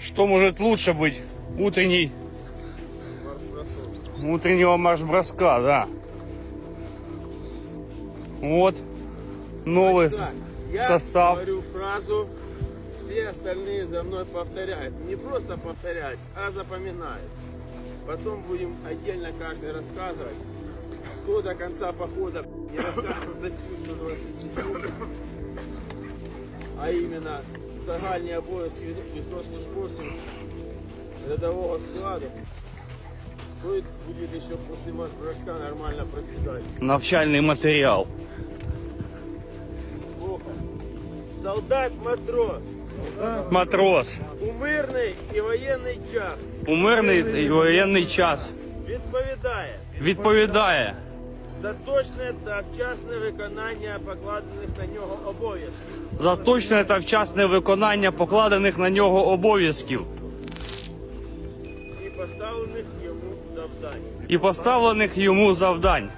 Что может лучше быть? Утренний, утреннего марш-броска, да. Вот новый Так, я состав. говорю фразу, все остальные за мной повторяют. Не просто повторяют, а запоминают. Потом будем отдельно каждый рассказывать, кто до конца похода не расскажет статью 127, а именно загальні обов'язки військовослужбовців рядового складу. Той буде ще після марш-броска нормально просідати. Навчальний матеріал. Слухай. Солдат-матрос. Матрос. У мирний і воєнний час У мирний і воєнний час відповідає відповідає за точне та вчасне виконання покладених на нього обов'язків. за точне та вчасне виконання покладених на нього обов'язків і поставлених йому завдань. і поставлених йому завдань.